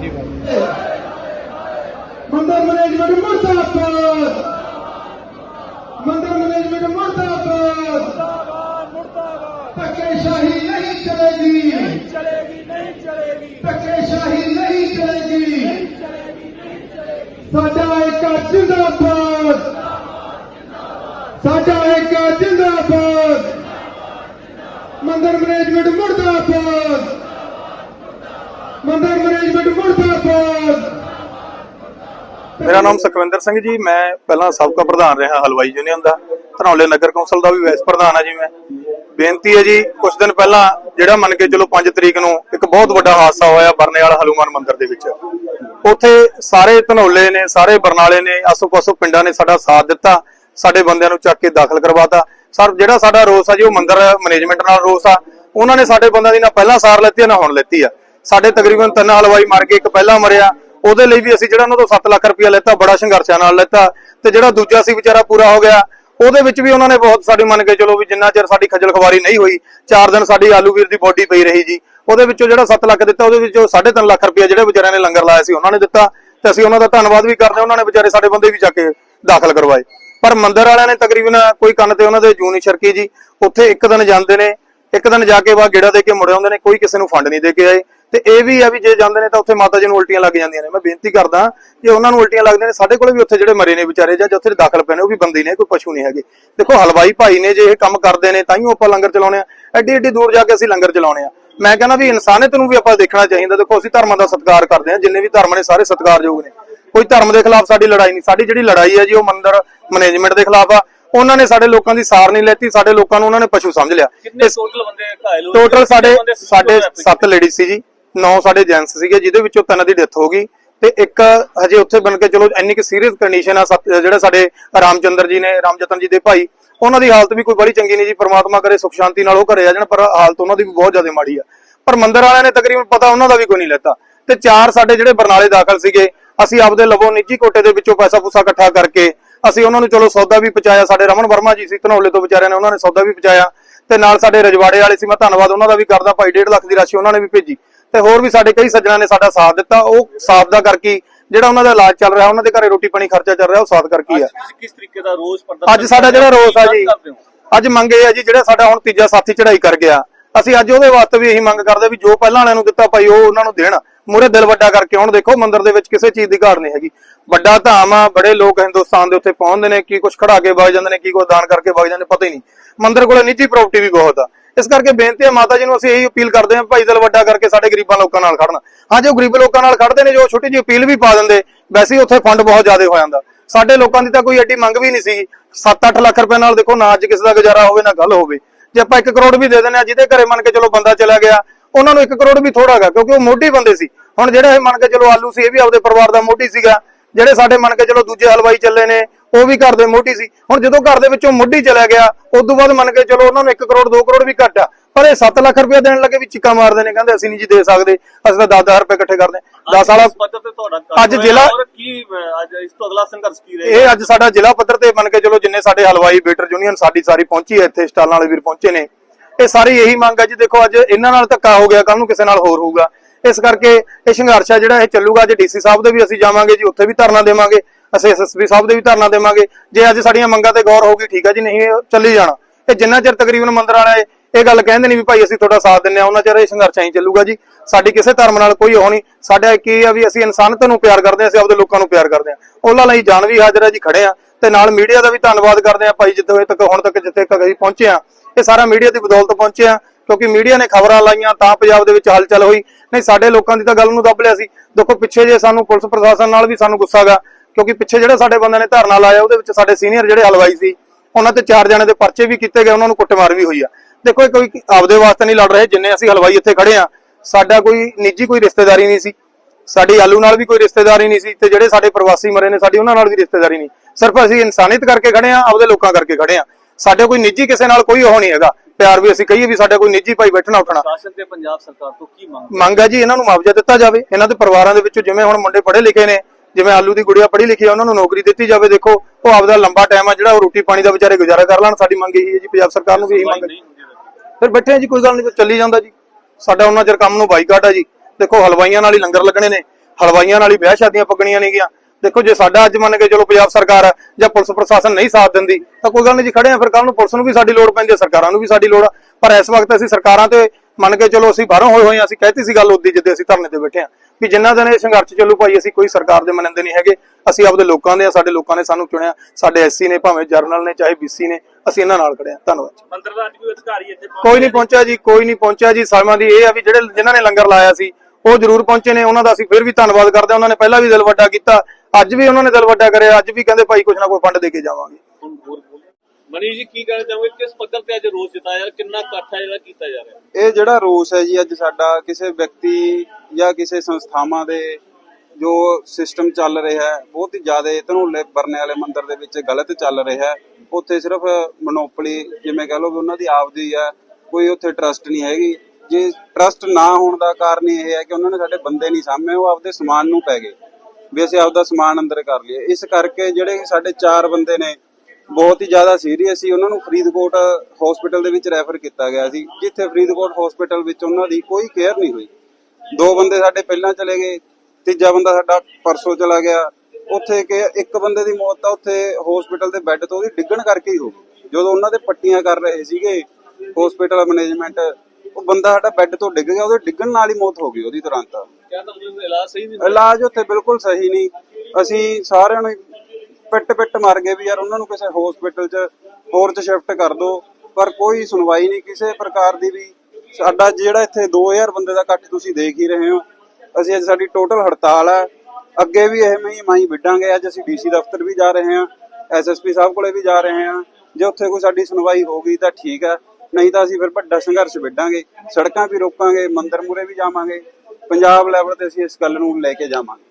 ਜੀ ਮੰਦਰ ਮੈਨੇਜਮੈਂਟ ਮੁਰਦਾਬਾਦ। ਮੰਦਰ ਮੈਨੇਜਮੈਂਟ ਮੁਰਦਾਬਾਦ। ਮੁਰਦਾਬਾਦ ਮੁਰਦਾਬਾਦ। ਧੱਕੇਸ਼ਾਹੀ ਨਹੀਂ ਚਲੇਗੀ। ਚਲੇਗੀ ਨਹੀਂ ਚਲੇਗੀ। ਨਹੀਂ ਚਲੇਗੀ। ਚਲੇਗੀ ਨਹੀਂ ਚਲੇਗੀ। ਸਾਡਾ ਇੱਕ ਜਿੰਦਾਬਾਦ। ਸਾਡਾ ਇੱਕ ਜਿੰਦਾਬਾਦ। ਮੰਦਰ ਮੈਨੇਜਮੈਂਟ ਮੁਰਦਾਬਾਦ। ਮੰਦਰ ਮੈਨੇਜਮੈਂਟ ਮੁਰਦਾਬਾਦ। ਮੇਰਾ ਨਾਮ ਸੁਖਵਿੰਦਰ ਸਿੰਘ ਜੀ, ਮੈਂ ਪਹਿਲਾਂ ਸਾਬਕਾ ਪ੍ਰਧਾਨ ਰਿਹਾ ਹਲਵਾਈ ਯੂਨੀਅਨ ਦਾ। ਧਨੌਲੇ ਨਗਰ ਕੌਂਸਲ ਦਾ ਵੀ ਵਾਈਸ ਪ੍ਰਧਾਨ ਆ ਜੀ ਮੈਂ। ਬੇਨਤੀ ਹੈ ਜੀ ਕੁਝ ਦਿਨ ਪਹਿਲਾਂ ਜਿਹੜਾ ਮੰਨ ਕੇ ਚਲੋ 5 ਤਰੀਕ ਨੂੰ ਇੱਕ ਬਹੁਤ ਵੱਡਾ ਹਾਦਸਾ ਹੋਇਆ ਬਰਨੇਵਾਲ ਹਨੂਮਾਨ ਮੰਦਿਰ ਦੇ ਵਿੱਚ। ਉੱਥੇ ਸਾਰੇ ਧਨੌਲੇ ਨੇ, ਸਾਰੇ ਬਰਨਾਲੇ ਨੇ, ਆਸੋ-ਪਾਸੋ ਪਿੰਡਾਂ ਨੇ ਸਾਡਾ ਸਾਥ ਦਿੱਤਾ। ਸਾਡੇ ਬੰਦਿਆਂ ਨੂੰ ਚੱਕ ਕੇ ਦਾਖਲ ਕਰਵਾਤਾ। ਸਰ, ਜਿਹੜਾ ਸਾਡਾ ਰੋਸ ਆ ਜੀ, ਉਹ ਮੰਦਿਰ ਮੈਨੇਜਮੈਂਟ ਨਾਲ ਰੋਸ ਆ। ਉਹਨਾਂ ਨੇ ਸਾਡੇ ਬੰਦਿਆਂ ਦੀ ਨਾ ਪਹਿਲਾਂ ਸਾਰ ਲੈਤੀ ਆ ਨਾ ਹੁਣ ਲੈਤੀ ਆ। ਸਾਡੇ ਤਕਰੀਬਨ ਤਿੰਨ ਹਲਵਾਈ ਮਰ ਗਏ, ਇੱਕ ਪਹਿਲਾਂ ਮਰਿਆ। ਉਹਦੇ ਲਈ ਵੀ ਅਸੀਂ ਜਿਹੜਾ ਉਹਨਾਂ ਤੋਂ 7 ਲੱਖ ਰੁਪਇਆ ਲੈਤਾ, ਬੜਾ ਸੰਘਰਸ਼ਾਂ ਨਾਲ ਲੈਤਾ। ਤੇ ਜਿਹੜਾ ਦੂਜਾ ਸੀ ਵਿਚਾਰਾ ਪੂਰਾ ਹੋ ਗਿਆ। ਉਹਦੇ ਵਿੱਚ ਵੀ ਉਹਨਾਂ ਨੇ ਬਹੁਤ ਸਾਡੀ ਮੰਨ ਕੇ ਚਲੋ ਵੀ ਜਿੰਨਾ ਚਿਰ ਸਾਡੀ ਖੱਜਲ ਖਵਾਰੀ ਨਹੀਂ ਹੋਈ 4 ਦਿਨ ਸਾਡੀ ਆਲੂ ਵੀਰ ਦੀ ਬੋਡੀ ਪਈ ਰਹੀ ਜੀ। ਉਹਦੇ ਵਿੱਚੋਂ ਜਿਹੜਾ 7 ਲੱਖ ਦਿੱਤਾ, ਉਹਦੇ ਵਿੱਚੋਂ 3.5 ਲੱਖ ਰੁਪਇਆ ਜਿਹੜੇ ਵਿਚਾਰਿਆਂ ਨੇ ਲੰਗਰ ਲਾਇਆ ਸੀ, ਉਹਨਾਂ ਨੇ ਦਿੱਤਾ। ਤੇ ਅਸੀਂ ਉਹਨਾਂ ਦਾ ਧੰਨਵਾਦ ਵੀ ਕਰਦੇ ਹਾਂ, ਉਹਨਾਂ ਨੇ ਵਿਚਾਰੇ ਸਾਡੇ ਬੰਦੇ ਵੀ ਜਾ ਕੇ ਦਾਖਲ ਕਰਵਾਏ। ਪਰ ਮੰਦਿਰ ਵਾਲਿਆਂ ਨੇ ਤਕਰੀਬਨ ਕੋਈ ਕੰਨ ਤੇ ਉਹਨਾਂ ਦੇ ਜੂਨ ਨਹੀਂ ਛਰਕੀ ਜੀ। ਉੱਥੇ ਇੱਕ ਦਿਨ ਜਾਂਦੇ ਨੇ, ਇੱਕ ਦਿਨ ਜਾ ਕੇ ਬਾਅਦ ਗੇੜਾ ਦੇ ਕੇ ਮੁੜ ਆਉਂਦੇ ਨੇ, ਕੋਈ ਕਿਸੇ ਨੂੰ ਫੰਡ ਨਹੀਂ ਦੇ ਕੇ ਆਏ। ਤੇ ਇਹ ਵੀ ਆ ਵੀ ਜੇ ਜਾਂਦੇ ਨੇ ਤਾਂ ਉੱਥੇ ਮਾਤਾ ਜੀ ਨੂੰ ਉਲਟੀਆਂ ਲੱਗ ਜਾਂਦੀਆਂ ਨੇ। ਮੈਂ ਬੇਨਤੀ ਕਰਦਾ ਜੇ ਉਹਨਾਂ ਨੂੰ ਉਲਟੀਆਂ ਲੱਗਦੀਆਂ ਨੇ। ਸਾਡੇ ਕੋਲ ਵੀ ਉੱਥੇ ਜਿਹੜੇ ਮਰੇ ਨੇ ਵਿਚਾਰੇ ਜਾਂ ਜਿੱਥੇ ਦਾਖਲ ਪਏ ਨੇ ਉਹ ਵੀ ਬੰਦੇ ਨੇ ਕੋਈ ਪਸ਼ੂ ਨਹੀਂ ਹੈਗੇ। ਦੇਖੋ ਹਲਵਾਈ ਭਾਈ ਨੇ ਜੇ ਇਹ ਕੰਮ ਕਰਦੇ ਨੇ ਤਾਂ ਹੀ ਆਪਾਂ ਲੰਗਰ ਚਲਾਉਣੇ ਆ। ਐਡੀ ਐਡੀ ਦੂਰ ਜਾ ਕੇ ਅਸੀਂ ਲੰਗਰ ਚਲਾਉਣੇ ਆ। ਮੈਂ ਕਹਿੰਦਾ ਵੀ ਇਨਸਾਨੀਅਤ ਨੂੰ ਵੀ ਆਪਾਂ ਦੇਖਣਾ ਚਾਹੀਦਾ। ਦੇਖੋ ਅਸੀਂ ਧਰਮਾਂ ਦਾ ਸਤਿਕਾਰ ਕਰਦੇ ਆ। ਜਿੰਨੇ ਵੀ ਧਰਮ ਨੇ ਸਾਰੇ ਸਤਿਕਾਰਯੋਗ ਨੇ। ਕੋਈ ਧਰਮ ਦੇ ਖਿਲਾਫ ਸਾਡੀ ਲੜਾਈ ਨਹੀਂ। ਸਾਡੀ ਜਿਹੜੀ ਲੜਾਈ ਹੈ ਜੀ ਉਹ ਮੰਦਰ ਮੈਨੇਜਮੈਂਟ ਦੇ ਖਿਲਾਫ ਆ। ਉਹਨਾਂ ਨੇ ਸਾਡੇ ਲੋਕਾਂ ਦੀ ਸਾਰ ਨਹੀਂ ਲੈਤੀ। ਸਾਡੇ ਲੋਕਾਂ ਨੂੰ ਉਹਨਾਂ ਨੇ ਪਸ਼ੂ ਸਮਝ ਲਿਆ। ਕਿੰਨੇ ਟੋਟਲ ਬੰਦੇ ਘਾਇਲ ਹੋਏ ਟੋਟਲ ਸਾਡੇ ਸਾਡੇ? 7 ਲੇਡੀ ਸੀ ਜੀ। 9 ਸਾਡੇ ਜੈਂਟਸ ਸੀਗੇ, ਜਿਹਦੇ ਵਿੱਚੋਂ ਤਿੰਨ ਦੀ ਡੈਥ ਹੋ ਗਈ। ਤੇ ਇੱਕ ਹਜੇ ਉੱਥੇ ਬਣ ਕੇ, ਚਲੋ, ਇੰਨੀ ਕਿ ਸੀਰੀਅਸ ਕੰਡੀਸ਼ਨ ਆ, ਸੱਤ- ਜਿਹੜੇ ਸਾਡੇ ਰਾਮਚੰਦਰ ਜੀ ਨੇ ਰਾਮਜਤਨ ਜੀ ਦੇ ਭਾਈ, ਉਹਨਾਂ ਦੀ ਹਾਲਤ ਵੀ ਕੋਈ ਬੜੀ ਚੰਗੀ ਨਹੀਂ ਜੀ, ਪਰਮਾਤਮਾ ਕਰੇ, ਸੁਖ ਸ਼ਾਂਤੀ ਨਾਲ ਉਹ ਘਰੇ ਆ ਜਾਣ, ਪਰ ਹਾਲਤ ਉਹਨਾਂ ਦੀ ਵੀ ਬਹੁਤ ਜ਼ਿਆਦਾ ਮਾੜੀ ਆ। ਪਰ ਮੰਦਿਰ ਵਾਲਿਆਂ ਨੇ ਤਕਰੀਬਨ ਪਤਾ ਉਹਨਾਂ ਦਾ ਵੀ ਕੋਈ ਨਹੀਂ ਲੈਤਾ। ਤੇ ਚਾਰ ਸਾਡੇ ਜਿਹੜੇ ਬਰਨਾਲੇ ਦਾਖਲ ਸੀਗੇ, ਅਸੀਂ ਆਪਦੇ ਲਵੋ ਨਿੱਜੀ ਕੋਟੇ ਦੇ ਵਿੱਚੋਂ ਪੈਸਾ ਪੂਸਾ ਇਕੱਠਾ ਕਰਕੇ, ਅਸੀਂ ਉਹਨਾਂ ਨੂੰ ਚਲੋ ਸੌਦਾ ਵੀ ਪਹੁੰਚਾਇਆ, ਸਾਡੇ ਰਮਨ ਵਰਮਾ ਜੀ ਸੀ, ਧਨੌਲੇ ਤੋਂ ਵਿਚਾਰਿਆਂ ਨੇ ਉਹਨਾਂ ਨੇ ਸੌਦਾ ਵੀ ਪਹੁੰਚਾਇਆ, ਤੇ ਨਾਲ ਸਾਡੇ ਰਜਵਾੜੇ ਵਾਲੇ ਸੀ, ਮੈਂ ਧੰਨਵਾਦ ਉਹਨਾਂ ਦਾ ਵੀ ਕਰਦਾ, ਭਾਈ 1.5 ਲੱਖ ਦੀ ਰਾਸ਼ੀ ਉਹਨਾਂ ਨੇ ਵੀ ਭੇਜੀ। ਤੇ ਹੋਰ ਵੀ ਸਾਡੇ ਕਈ ਸੱਜਣਾ ਨੇ ਸਾਡਾ ਸਾਥ ਦਿੱਤਾ। ਉਹ ਸਾਥ ਦਾ ਕਰਕੇ ਜਿਹੜਾ ਉਹਨਾਂ ਦਾ ਇਲਾਜ ਚੱਲ ਰਿਹਾ ਉਹਨਾਂ ਦੇ ਘਰੇ ਰੋਟੀ ਪਾਣੀ ਖਰਚਾ ਚੱਲ ਰਿਹਾ ਉਹ ਸਾਥ ਕਰਕੇ ਆ। ਅੱਜ ਤੁਸੀਂ ਕਿਸ ਤਰੀਕੇ ਦਾ ਰੋਸ ਪ੍ਰਦਰਸ਼ਨ ਅੱਜ ਸਾਡਾ ਜਿਹੜਾ ਰੋਸ ਆ ਜੀ? ਅੱਜ ਮੰਗੇ ਆ ਜੀ ਜਿਹੜਾ ਸਾਡਾ ਹੁਣ ਤੀਜਾ ਸਾਥੀ ਚੜਾਈ ਕਰ ਗਿਆ। ਅਸੀਂ ਅੱਜ ਉਹਦੇ ਵਾਸਤੇ ਵੀ ਇਹੀ ਮੰਗ ਕਰਦੇ ਵੀ ਜੋ ਪਹਿਲਾਂ ਵਾਲਿਆਂ ਨੂੰ ਦਿੱਤਾ ਭਾਈ ਉਹ ਉਹਨਾਂ ਨੂੰ ਦੇਣ। ਮੂਰੇ ਦਿਲ ਵੱਡਾ ਕਰਕੇ ਹੁਣ ਦੇਖੋ ਮੰਦਿਰ ਦੇ ਵਿੱਚ ਕਿਸੇ ਚੀਜ਼ ਦੀ ਘਾਟ ਨਹੀਂ ਹੈਗੀ। ਵੱਡਾ ਧਾਮ ਆ, ਬੜੇ ਲੋਕ ਹਿੰਦੁਸਤਾਨ ਦੇ ਉੱਤੇ ਪਹੁੰਚਦੇ ਨੇ, ਕੀ ਕੁਝ ਖੜਾ ਕੇ ਵਗ ਜਾਂਦੇ ਨੇ, ਕੀ ਕੁਝ ਦਾਨ ਕਰਕੇ ਵਗ ਜਾਂਦੇ ਪਤਾ ਹੀ ਨਹੀਂ। ਮੰਦਿਰ ਕੋਲੇ ਨਿੱਜੀ ਪ੍ਰਾਪਰਟੀ ਵੀ ਬਹੁਤ ਆ। ਇਸ ਕਰਕੇ ਬੇਨਤੀ ਹੈ ਮਾਤਾ ਜੀ ਨੂੰ ਅਸੀਂ ਇਹੀ ਅਪੀਲ ਕਰਦੇ ਹਾਂ, ਭਾਈ ਦਿਲ ਵੱਡਾ ਕਰਕੇ ਸਾਡੇ ਗਰੀਬਾਂ ਲੋਕਾਂ ਨਾਲ ਖੜਨਾ ਹਾਂ, ਜੋ ਗਰੀਬ ਲੋਕਾਂ ਨਾਲ ਖੜਦੇ ਨੇ, ਜੋ ਛੋਟੀ ਜਿਹੀ ਅਪੀਲ ਵੀ ਪਾ ਦਿੰਦੇ, ਵੈਸੇ ਉੱਥੇ ਫੰਡ ਬਹੁਤ ਜ਼ਿਆਦਾ ਹੋ ਜਾਂਦਾ। ਸਾਡੇ ਲੋਕਾਂ ਦੀ ਤਾਂ ਕੋਈ ਐਡੀ ਮੰਗ ਵੀ ਨਹੀਂ ਸੀ। 7-8 ਲੱਖ ਰੁਪਏ ਨਾਲ ਦੇਖੋ, ਨਾ ਅੱਜ ਕਿਸੇ ਦਾ ਗੁਜ਼ਾਰਾ ਹੋਵੇ, ਨਾ ਗੱਲ ਹੋਵੇ। ਜੇ ਆਪਾਂ 1 ਕਰੋੜ ਵੀ ਦੇ ਦਿੰਦੇ ਆ ਜਿਹਦੇ ਘਰੇ ਮੰਨ ਕੇ ਚਲੋ ਬੰਦਾ ਚਲਾ ਗਿਆ, ਉਹਨਾਂ ਨੂੰ 1 ਕਰੋੜ ਵੀ ਥੋੜਾ ਹੈਗਾ ਕਿਉਂਕਿ ਉਹ ਮੋਢੀ ਬੰਦੇ ਸੀ। ਹੁਣ ਜਿਹੜਾ ਇਹ ਮੰਨ ਕੇ ਚਲੋ ਆਲੂ ਸੀ, ਇਹ ਵੀ ਆਪਦੇ ਪਰਿਵਾਰ ਦਾ ਮੋਢੀ ਸੀਗਾ। ਜਿਹੜੇ ਸਾਡੇ ਮੰਨ ਕੇ ਚਲੋ ਦੂਜੇ ਹਲਵਾਈ ਚੱਲੇ ਨੇ ਉਹ ਵੀ ਘਰ ਦੇ ਮੋਢੀ ਸੀ। ਹੁਣ ਜਦੋਂ ਘਰ ਦੇ ਵਿੱਚੋਂ ਮੋਢੀ ਚਲਾ ਗਿਆ ਉਸ ਤੋਂ ਬਾਅਦ ਮੰਨ ਕੇ ਚਲੋ ਉਹਨਾਂ ਨੂੰ 1 ਕਰੋੜ 2 ਕਰੋੜ ਵੀ ਘੱਟ ਆ। ਪਰ ਇਹ 7 ਲੱਖ ਰੁਪਏ ਦੇਣ ਲੱਗੇ ਵੀ ਚਿੱਕਾ ਮਾਰਦੇ ਨੇ ਕਹਿੰਦੇ ਅਸੀਂ ਨਹੀਂ ਜੀ ਦੇ ਸਕਦੇ ਅਸੀਂ ਤਾਂ 10-10 ਰੁਪਏ ਇਕੱਠੇ ਕਰਦੇ ਹਾਂ। 10 ਸਾਲਾ ਇਸ ਪੱਧਰ ਤੇ ਤੁਹਾਡਾ ਅੱਜ ਜ਼ਿਲ੍ਹਾ- ਕੀ ਅੱਜ ਇਸ ਤੋਂ ਅਗਲਾ ਸੰਘਰਸ਼ ਕੀ ਰਹੇਗਾ? ਇਹ ਅੱਜ ਸਾਡਾ ਜ਼ਿਲ੍ਹਾ ਪੱਧਰ ਤੇ ਮੰਨ ਕੇ ਚਲੋ ਜਿੰਨੇ ਸਾਡੇ ਹਲਵਾਈ ਵੇਟਰ ਯੂਨੀਅਨ ਸਾਡੀ ਸਾਰੀ ਪਹੁੰਚੀ ਹੈ ਇੱਥੇ ਸਟਾਲਾਂ ਵਾਲੇ ਵੀਰ ਪਹੁੰਚੇ ਨੇ। ਇਹ ਸਾਰੀ ਇਹੀ ਮੰਗ ਹੈ ਜੀ ਦੇਖੋ ਅੱਜ ਇਹਨਾਂ ਨਾਲ ਧੱਕਾ ਹੋ ਗਿਆ ਕੱਲ ਨੂੰ ਕਿਸੇ ਨਾਲ ਹੋਰ ਹੋਊਗਾ। ਇਸ ਕਰਕੇ ਇਹ ਸੰਘਰਸ਼ ਆ ਜਿਹੜਾ ਇਹ ਚੱਲੂਗਾ, ਅੱਜ ਡੀਸੀ ਸਾਹਿਬ ਦੇ ਵੀ ਅਸੀਂ ਜਾਵਾਂਗੇ ਜੀ, ਉੱਥੇ ਵੀ ਧਰਨਾ ਦੇਵਾਂਗੇ, ਅਸੀਂ ਐਸਐਸਪੀ ਸਾਹਿਬ ਦੇ ਵੀ ਧਰਨਾ ਦੇਵਾਂਗੇ। ਜੇ ਅੱਜ ਸਾਡੀਆਂ ਮੰਗਾਂ ਤੇ ਗੌਰ ਹੋਊਗੀ, ਠੀਕ ਆ ਜੀ, ਨਹੀਂ ਚੱਲੀ ਜਾਣਾ। ਤੇ ਜਿੰਨਾ ਚਿਰ ਤਕਰੀਬਨ ਮੰਦਰ ਵਾਲੇ ਇਹ ਗੱਲ ਕਹਿੰਦੇ ਨਹੀਂ ਵੀ ਭਾਈ ਅਸੀਂ ਤੁਹਾਡਾ ਸਾਥ ਦਿੰਨੇ ਆ ਉਹਨਾਂ ਚਿਰ ਇਹ ਸੰਘਰਸ਼ ਐਂ ਚੱਲੂਗਾ ਜੀ। ਸਾਡੀ ਕਿਸੇ ਧਰਮ ਨਾਲ ਕੋਈ ਉਹ ਨਹੀਂ। ਸਾਡਾ ਇੱਕ ਇਹ ਆ ਵੀ ਅਸੀਂ ਇਨਸਾਨੀਅਤ ਨੂੰ ਪਿਆਰ ਕਰਦੇ ਆ ਅਸੀਂ ਆਪਦੇ ਲੋਕਾਂ ਨੂੰ ਪਿਆਰ ਕਰਦੇ ਆ ਉਹਨਾਂ ਲਈ ਜਾਨ ਵੀ ਹਾਜ਼ਰ ਹੈ ਜੀ, ਖੜੇ ਆ ਤੇ ਨਾਲ ਮੀਡੀਆ ਦਾ ਵੀ ਧੰਨਵਾਦ ਕਰਦੇ ਆ ਭਾਈ, ਜਿੱਥੇ ਹੋਏ ਤੱਕ, ਹੁਣ ਤੱਕ ਜਿੱਥੇ ਤੱਕ ਅਸੀਂ ਪਹੁੰਚੇ ਆ ਇਹ ਸਾਰਾ ਮੀਡੀਆ ਦੀ ਬਦੌਲਤ ਪਹੁੰਚੇ ਆ ਕਿਉਂਕਿ ਮੀਡੀਆ ਨੇ ਖਬਰਾਂ ਲਾਈਆਂ, ਤਾਂ ਪੰਜਾਬ ਦੇ ਵਿੱਚ ਹਲਚਲ ਹੋਈ। ਨਹੀਂ, ਸਾਡੇ ਲੋਕਾਂ ਦੀ ਤਾਂ ਗੱਲ ਨੂੰ ਦੱਬ ਲਿਆ ਸੀ। ਦੇਖੋ, ਪਿੱਛੇ ਜੇ ਸਾਨੂੰ ਪੁਲਿਸ ਪ੍ਰਸ਼ਾਸਨ ਨਾਲ ਵੀ ਸਾਨੂੰ ਗੁੱਸਾ ਗਾ, ਕਿਉਂਕਿ ਪਿੱਛੇ ਜਿਹੜੇ ਸਾਡੇ ਬੰਦਿਆਂ ਨੇ ਧਰਨਾ ਲਾਇਆ, ਉਹਦੇ ਵਿੱਚ ਸਾਡੇ ਸੀਨੀਅਰ ਜਿਹੜੇ ਹਲਵਾਈ ਸੀ, ਉਹਨਾਂ ਤੇ ਚਾਰ ਜਣੇ ਦੇ ਪਰਚੇ ਵੀ ਕੀਤੇ ਗਏ, ਉਹਨਾਂ ਨੂੰ ਕੁੱਟਮਾਰ ਵੀ ਹੋਈ ਆ। ਦੇਖੋ, ਇਹ ਕੋਈ ਆਪਦੇ ਵਾਸਤੇ ਨਹੀਂ ਲੜ ਰਹੇ, ਜਿੰਨੇ ਅਸੀਂ ਹਲਵਾਈ ਇੱਥੇ ਖੜੇ ਆ, ਸਾਡਾ ਕੋਈ ਨਿੱਜੀ ਕੋਈ ਰਿਸ਼ਤੇਦਾਰੀ ਨਹੀਂ ਸੀ। ਸਾਡੀ ਆਲੂ ਨਾਲ ਵੀ ਕੋਈ ਰਿਸ਼ਤੇਦਾਰੀ ਨਹੀਂ ਸੀ, ਤੇ ਜਿਹੜੇ ਸਾਡੇ ਪ੍ਰਵਾਸੀ ਮਰੇ ਨੇ, ਸਾਡੀ ਉਹਨਾਂ ਨਾਲ ਵੀ ਰਿਸ਼ਤੇਦਾਰੀ ਨਹੀਂ। ਸਿਰਫ ਅਸੀਂ ਇਨਸਾਨੀਅਤ ਕਰਕੇ ਖੜੇ ਆ, ਆਪਦੇ ਲੋਕਾਂ ਕਰਕੇ ਖੜੇ ਆ। ਸਾਡੇ ਕੋਈ ਨਿੱਜੀ ਕਿਸੇ ਨਾਲ ਕੋਈ ਉਹ ਨਹੀਂ ਹੈਗਾ। ਪਿਆਰ ਵੀ ਅਸੀਂ ਕਹੀਏ ਵੀ ਸਾਡੇ ਕੋਈ ਨਿੱਜੀ ਭਾਈ ਬੈਠਣਾ ਉੱਠਣਾ। ਸ਼ਾਸਨ ਤੇ ਪੰਜਾਬ ਸਰਕਾਰ ਤੋਂ ਕੀ ਮੰਗ? ਮੰਗ ਹੈ ਜੀ ਇਹਨਾਂ ਨੂੰ ਮੁਆਵਜ਼ਾ ਦਿੱਤਾ ਜਾਵੇ। ਇਹਨਾਂ ਦੇ ਪਰਿਵਾਰਾਂ ਦੇ ਵਿੱਚੋਂ ਜਿਵੇਂ ਹੁਣ ਮੁੰਡੇ ਪੜ੍ਹੇ ਲਿਖੇ ਨੇ ਜਿਵੇਂ ਆਲੂ ਦੀ ਗੁੜੀਆ ਪੜ੍ਹੀ ਲਿਖੀ ਆ ਉਹਨਾਂ ਨੂੰ ਨੌਕਰੀ ਦਿੱਤੀ ਜਾਵੇ। ਦੇਖੋ ਉਹ ਆਪਦਾ ਲੰਬਾ ਟਾਈਮ ਆ ਜਿਹੜਾ ਉਹ ਰੋਟੀ ਪਾਣੀ ਦਾ ਵਿਚਾਰੇ ਗੁਜ਼ਾਰਾ ਕਰ ਲੈਣ। ਸਾਡੀ ਮੰਗ ਇਹੀ ਹੈ ਜੀ ਪੰਜਾਬ ਸਰਕਾਰ ਨੂੰ ਵੀ ਇਹੀ ਮੰਗ। ਫਿਰ ਬੈਠੇ ਆ ਜੀ ਕੋਈ ਗੱਲ ਨਹੀਂ ਚੱਲੀ ਜਾਂਦਾ ਜੀ। ਸਾਡਾ ਉਹਨਾਂ ਚਿਰ ਕੰਮ ਨੂੰ ਬਾਈਕਾਟ ਆ ਜੀ। ਦੇਖੋ ਹਲਵਾਈਆਂ ਨਾਲ ਹੀ ਲੰਗਰ ਲੱਗਣੇ ਨੇ। ਹਲਵਾਈਆਂ ਨਾਲ ਹੀ ਵਿਆਹ ਸ਼ਾਦੀਆਂ ਪੱਕਣੀਆਂ ਨੇਗੀਆਂ। ਦੇਖੋ ਜੇ ਸਾਡਾ ਅੱਜ ਮੰਨ ਕੇ ਚਲੋ ਪੰਜਾਬ ਸਰਕਾਰ ਹੈ ਜਾਂ ਪੁਲਿਸ ਪ੍ਰਸ਼ਾਸਨ ਨਹੀਂ ਸਾਥ ਦਿੰਦੀ ਤਾਂ ਕੋਈ ਗੱਲ ਨਹੀਂ ਜੀ ਖੜੇ ਆ ਫਿਰ ਕੱਲ ਨੂੰ ਪੁਲਿਸ ਨੂੰ ਵੀ ਸਾਡੀ ਲੋੜ ਪੈਂਦੀ ਹੈ ਸਰਕਾਰਾਂ ਨੂੰ ਵੀ ਸਾਡੀ ਲੋੜ ਆ ਪਰ ਇਸ ਵਕਤ ਅਸੀਂ ਸਰਕਾਰਾਂ ਤੇ ਮੰਨ ਕੇ ਚਲੋ ਅਸੀਂ ਬਾਹਰੋਂ ਹੋਏ ਹੋਏ ਹਾਂ ਅਸੀਂ ਕਹਿਤੀ ਸੀ ਗੱਲ ਉਦੀ ਜਿੱਦੇ ਅਸੀਂ ਧਰਨੇ ਤੇ ਬੈਠੇ ਹਾਂ ਵੀ ਜਿੰਨਾ ਦਿਨ ਇਹ ਸੰਘਰਸ਼ ਚੱਲੂ ਭਾਈ ਅਸੀਂ ਕੋਈ ਸਰਕਾਰ ਦੇ ਮੰਨਦੇ ਨਹੀਂ ਹੈਗੇ ਅਸੀਂ ਆਪਦੇ ਲੋਕਾਂ ਦੇ ਆ ਸਾਡੇ ਲੋਕਾਂ ਨੇ ਸਾਨੂੰ ਚੁਣਿਆ ਸਾਡੇ ਐਸਸੀ ਨੇ ਭਾਵੇਂ ਜਰਨਲ ਨੇ ਚਾਹੇ ਬੀਸੀ ਨੇ ਅਸੀਂ ਇਹਨਾਂ ਨਾਲ ਖੜੇ ਹਾਂ ਧੰਨਵਾਦ। ਮੰਦਰ ਦਾ ਅੱਜ ਕੋਈ ਅਧਿਕਾਰੀ ਇੱਥੇ ਕੋਈ ਨਹੀਂ ਪਹੁੰਚਿਆ ਜੀ ਕੋਈ ਨਹੀਂ ਪਹੁੰਚਿਆ ਜੀ ਸਮਾਂ ਦੀ ਇਹ ਆ ਵੀ ਜਿਹੜੇ ਜਿਨ੍ਹਾਂ ਨੇ ਲੰਗਰ ਲਾਇਆ ਸੀ ਉਹ ਜ਼ਰੂਰ ਪਹੁੰਚੇ ਨੇ ਉਹਨਾਂ ਦਾ ਅਸੀਂ ਫਿਰ ਵੀ ਧੰਨਵਾਦ ਕਰਦੇ ਹਾਂ ਉਹਨਾਂ ਨੇ ਪਹਿਲਾਂ ਵੀ ਦਿਲ ਵੱਡਾ ਕੀਤਾ ਅੱਜ ਵੀ ਉਹਨਾਂ ਨੇ ਦਿਲ ਵੱਡਾ ਕਰਿਆ ਅੱਜ ਵੀ ਕਹਿੰਦੇ ਭਾਈ ਕੁਛ ਨਾ ਕੋਈ ਫੰਡ ਦੇ ਕੇ ਜਾਵਾਂਗੇ। ਮਨੀਸ਼ ਜੀ ਕੀ ਕਹਿਣਾ ਚਾਹੋਗੇ? ਕਿਸ ਪੱਧਰ ਤੇ ਅੱਜ ਰੋਸ ਜਤਾਇਆ? ਜਾ ਰਿਹਾ ਕਿੰਨਾ ਇਕੱਠ ਹੈ ਜਿਹੜਾ ਕੀਤਾ ਜਾ ਰਿਹਾ? ਇਹ ਜਿਹੜਾ ਰੋਸ ਹੈ ਜੀ ਅੱਜ ਸਾਡਾ ਕਿਸੇ ਵਿਅਕਤੀ ਜਾਂ ਕਿਸੇ ਸੰਸਥਾਵਾਂ ਦੇ ਜੋ ਸਿਸਟਮ ਚੱਲ ਰਿਹਾ ਹੈ ਬਹੁਤ ਹੀ ਜ਼ਿਆਦਾ ਧਨੋਲੇ ਬਰਨੇ ਵਾਲੇ ਮੰਦਿਰ ਦੇ ਵਿੱਚ ਗਲਤ ਚੱਲ ਰਿਹਾ ਹੈ। ਉੱਥੇ ਸਿਰਫ ਮਨੋਪਲੀ ਜਿਵੇਂ ਕਹ ਲਓ ਵੀ ਉਹਨਾਂ ਦੀ ਆਪਦੀ ਹੈ ਕੋਈ ਉੱਥੇ ਟਰਸਟ ਨਹੀਂ ਹੈਗੀ। ਜੇ ਟਰਸਟ ਨਾ ਹੋਣ ਦਾ ਕਾਰਨ ਇਹ ਹੈ ਕਿ ਉਹਨਾਂ ਨੇ ਸਾਡੇ ਬੰਦੇ ਨਹੀਂ ਸਾਹਮਣੇ ਉਹ ਆਪਦੇ ਸਮਾਨ ਨੂੰ ਪੈ ਗਏ। ਵੀ ਅਸੀਂ ਆਪਦਾ ਸਮਾਨ ਅੰਦਰ ਕਰ ਲਈਏ। ਇਸ ਕਰਕੇ ਜਿਹੜੇ ਸਾਡੇ ਚਾਰ ਬੰਦੇ ਨੇ, ਬਹੁਤ ਹੀ ਜ਼ਿਆਦਾ ਸੀਰੀਅਸ ਸੀ। ਉਹਨਾਂ ਨੂੰ ਫਰੀਦਕੋਟ ਹਸਪੀਟਲ ਦੇ ਵਿੱਚ ਰੈਫਰ ਕੀਤਾ ਗਿਆ ਸੀ, ਜਿੱਥੇ ਫਰੀਦਕੋਟ ਹਸਪੀਟਲ ਵਿੱਚ ਉਹਨਾਂ ਦੀ ਕੋਈ ਕੇਅਰ ਨਹੀਂ ਹੋਈ। ਦੋ ਬੰਦੇ ਸਾਡੇ ਪਹਿਲਾਂ ਚਲੇ ਗਏ, ਤੀਜਾ ਬੰਦਾ ਸਾਡਾ ਪਰਸੋਂ ਚਲਾ ਗਿਆ। ਉੱਥੇ ਕਿ ਇੱਕ ਬੰਦੇ ਦੀ ਮੌਤ ਤਾਂ ਉੱਥੇ ਹਸਪੀਟਲ ਦੇ ਬੈੱਡ ਤੋਂ ਉਹਦੀ ਡਿੱਗਣ ਕਰਕੇ ਹੀ ਹੋ ਗਈ। ਜਦੋਂ ਉਹਨਾਂ ਦੇ ਪੱਟੀਆਂ ਕਰ ਰਹੇ ਸੀਗੇ ਹਸਪੀਟਲ ਮੈਨੇਜਮੈਂਟ ਉਹ ਬੰਦਾ ਸਾਡਾ ਬੈੱਡ ਤੋਂ ਡਿੱਗ ਗਿਆ, ਉਹਦੇ ਡਿੱਗਣ ਨਾਲ ਹੀ ਮੌਤ ਹੋ ਗਈ ਉਹਦੀ ਤੁਰੰਤ। ਇਲਾਜ ਉੱਥੇ ਬਿਲਕੁਲ ਸਹੀ ਨਹੀਂ। ਅਸੀਂ ਸਾਰਿਆਂ ਨੂੰ ਪਿੱਟ ਪਿੱਟ ਮਾਰ ਗਏ ਵੀ ਯਾਰ ਉਹਨਾਂ ਨੂੰ ਕਿਸੇ ਹਸਪੀਟਲ 'ਚ, ਹੋਰ 'ਚ ਸ਼ਿਫਟ ਕਰ ਦਿਓ ਪਰ ਕੋਈ ਸੁਣਵਾਈ ਨਹੀਂ, ਕਿਸੇ ਪ੍ਰਕਾਰ ਦੀ ਵੀ। ਸਾਡਾ ਜਿਹੜਾ ਇੱਥੇ 2000 ਬੰਦੇ ਦਾ ਇਕੱਠ ਤੁਸੀਂ ਦੇਖ ਹੀ ਰਹੇ ਹੋ। ਅਸੀਂ ਅੱਜ ਸਾਡੀ ਟੋਟਲ ਹੜਤਾਲ ਹੈ। ਅੱਗੇ ਵੀ ਇਹ ਮੈਂ ਮਾਈ ਵਿੱਢਾਂਗੇ। ਅੱਜ ਅਸੀਂ ਡੀਸੀ ਦਫ਼ਤਰ ਵੀ ਜਾ ਰਹੇ ਹਾਂ। ਐਸਐਸਪੀ ਸਾਹਿਬ ਕੋਲੇ ਵੀ ਜਾ ਰਹੇ ਹਾਂ। ਜੇ ਉੱਥੇ ਕੋਈ ਸਾਡੀ ਸੁਣਵਾਈ ਹੋ ਗਈ ਤਾਂ ਠੀਕ ਹੈ। ਨਹੀਂ ਤਾਂ ਅਸੀਂ ਫਿਰ ਵੱਡਾ ਸੰਘਰਸ਼ ਵਿੱਢਾਂਗੇ। ਸੜਕਾਂ ਵੀ ਰੋਕਾਂਗੇ, ਮੰਦਰ ਮੂਰੇ ਵੀ ਜਾਵਾਂਗੇ। ਪੰਜਾਬ ਲੈਵਲ ਤੇ ਅਸੀਂ ਇਸ ਗੱਲ ਨੂੰ ਲੈ ਕੇ ਜਾਵਾਂਗੇ।